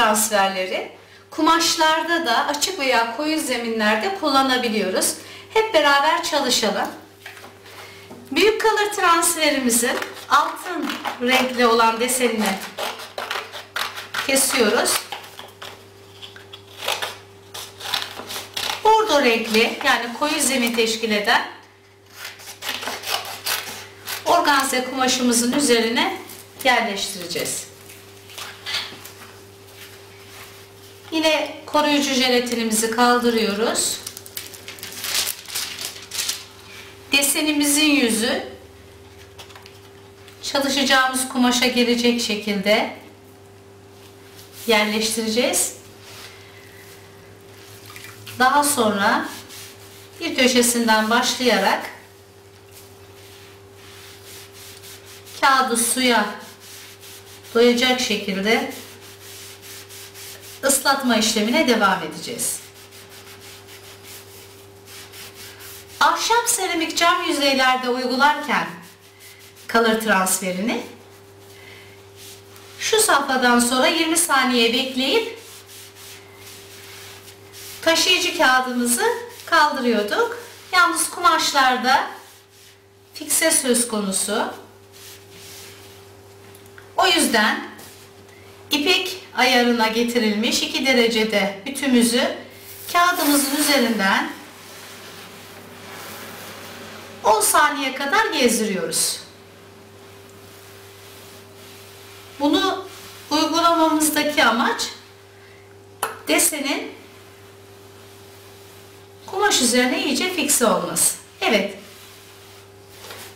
transferleri kumaşlarda da açık veya koyu zeminlerde kullanabiliyoruz. Hep beraber çalışalım. Büyük color transferimizin altın renkli olan desenini kesiyoruz. Bordo renkli yani koyu zemin teşkil eden organze kumaşımızın üzerine yerleştireceğiz. Yine koruyucu jelatinimizi kaldırıyoruz. Desenimizin yüzü çalışacağımız kumaşa gelecek şekilde yerleştireceğiz. Daha sonra bir köşesinden başlayarak kağıdı suya doyacak şekilde ıslatma işlemine devam edeceğiz. Ahşap seramik cam yüzeylerde uygularken color transferini şu safhadan sonra 20 saniye bekleyip taşıyıcı kağıdımızı kaldırıyorduk. Yalnız kumaşlarda fikse söz konusu. O yüzden ipek ayarına getirilmiş 2 derecede ütümüzü kağıdımızın üzerinden 10 saniye kadar gezdiriyoruz. Bunu uygulamamızdaki amaç desenin kumaş üzerine iyice fikse olması. Evet.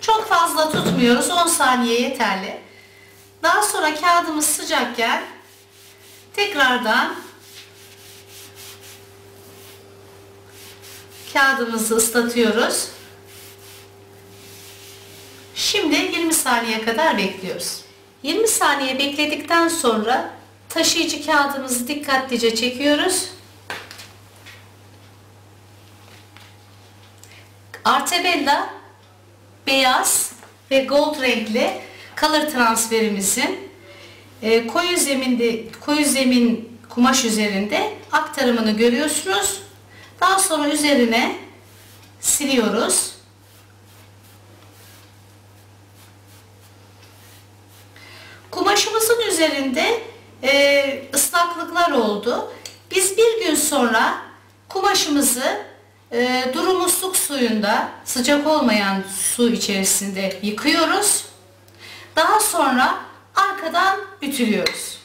Çok fazla tutmuyoruz. 10 saniye yeterli. Daha sonra kağıdımız sıcakken tekrardan kağıdımızı ıslatıyoruz. Şimdi 20 saniye kadar bekliyoruz. 20 saniye bekledikten sonra taşıyıcı kağıdımızı dikkatlice çekiyoruz. Artebella beyaz ve gold renkli color transferimizin e, koyu zeminde koyu zemin kumaş üzerinde aktarımını görüyorsunuz. Daha sonra üzerine siliyoruz. Kumaşımızın üzerinde e, ıslaklıklar oldu. Biz bir gün sonra kumaşımızı e, duru musluk suyunda sıcak olmayan su içerisinde yıkıyoruz. Daha sonra arkadan ütülüyoruz.